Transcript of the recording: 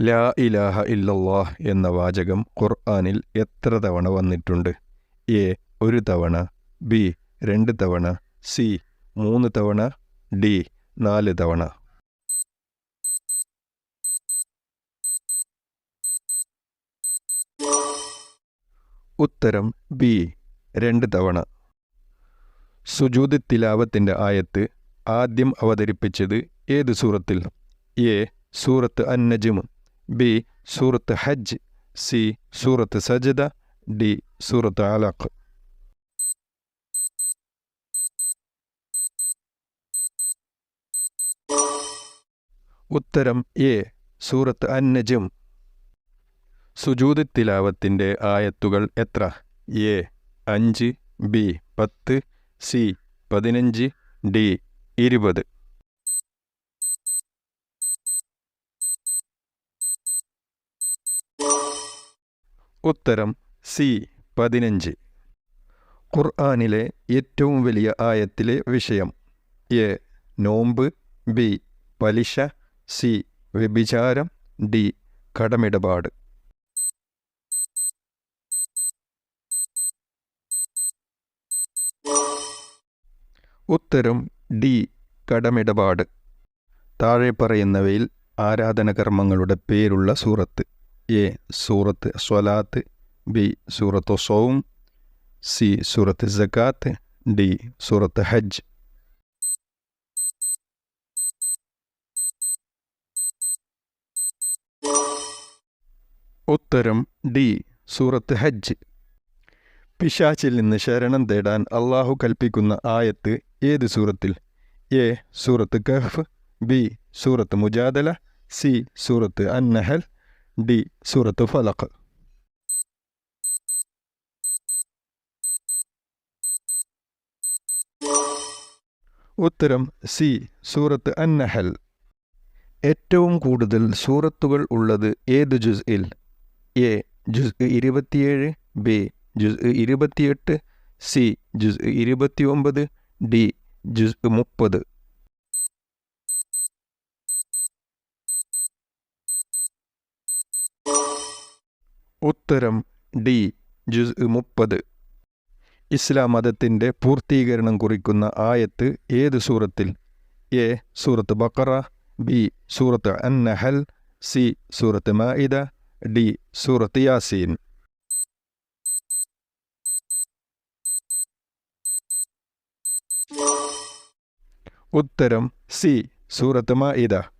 ലാ ഇലാഹ ഇല്ലല്ലാഹ് എന്ന വാചകം ഖുർആാനിൽ എത്ര തവണ വന്നിട്ടുണ്ട്? എ ഒരു തവണ ബി രണ്ട് തവണ സി മൂന്ന് തവണ ഡി നാല് തവണ. ഉത്തരം ബി രണ്ട് തവണ. സുജൂദ് തിലാവത്തിന്റെ ആയത്ത് ആദ്യം അവതരിപ്പിച്ചത് ഏത് സൂറത്തിൽ? എ സൂറത്ത് അന്നജും ബി സൂറത്ത് ഹജ്ജ് സി സൂറത്ത് സജദ ഡി സൂറത്ത് അലഖ്. ഉത്തരം എ സൂറത്ത് അന്നജും സുജൂദ് തിലാവത്തിന്റെ ആയത്തുകൾ എത്ര? എ അഞ്ച് ബി പത്ത് സി പതിനഞ്ച് ഡി ഇരുപത്. ഉത്തരം സി പതിനഞ്ച്. ഖുർആാനിലെ ഏറ്റവും വലിയ ആയത്തിലെ വിഷയം. എ നോമ്പ്. ബി പലിശ. സി വ്യഭിചാരം. ഡി കടമിടപാട്. ഉത്തരം ഡി കടമിടപാട്. താഴെ പറയുന്നവയിൽ ആരാധനകർമ്മങ്ങളുടെ പേരുള്ള സൂറത്ത്. എ സൂറത്ത് സ്വലാത്ത് ബി സൂറത്ത് ഒസോവും സി സൂറത്ത് സക്കാത്ത് ഡി സൂറത്ത് ഹജ്ജ്. ഉത്തരം ഡി സൂറത്ത് ഹജ്ജ്. പിശാച്ചിൽ നിന്ന് ശരണം തേടാൻ അള്ളാഹു കൽപ്പിക്കുന്ന ആയത്ത് ഏത് സൂറത്തിൽ? എ സൂറത്ത് കഹ്ഫ് ബി സൂറത്ത് മുജാദല സി സൂറത്ത് അന്നഹൽ ഡി സൂറത്ത് ഫലഖ്. ഉത്തരം സി സൂറത്ത് അന്നഹൽ. ഏറ്റവും കൂടുതൽ സൂറത്തുകൾ ഉള്ളത് ഏത് ജുസ് ഇൽ എ ജുസ് ഇരുപത്തിയേഴ് ബി ജുസ് ഇരുപത്തിയെട്ട് സി ജുസ് ഇരുപത്തിയൊമ്പത് ഡി ജുസ് മുപ്പത്. ഉത്തരം ഡി ജുസ് മുപ്പത്. ഇസ്ലാം മതത്തിന്റെ പൂർത്തീകരണം കുറിക്കുന്ന ആയത്ത് ഏത് സൂറത്തിൽ? എ സൂറത്ത് ബക്കറ ബി സൂറത്ത് അന്നഹൽ സി സൂറത്ത് മായിദ ഡി സൂറത്ത് യാസീൻ. ഉത്തരം സി സൂറത്ത് മായിദ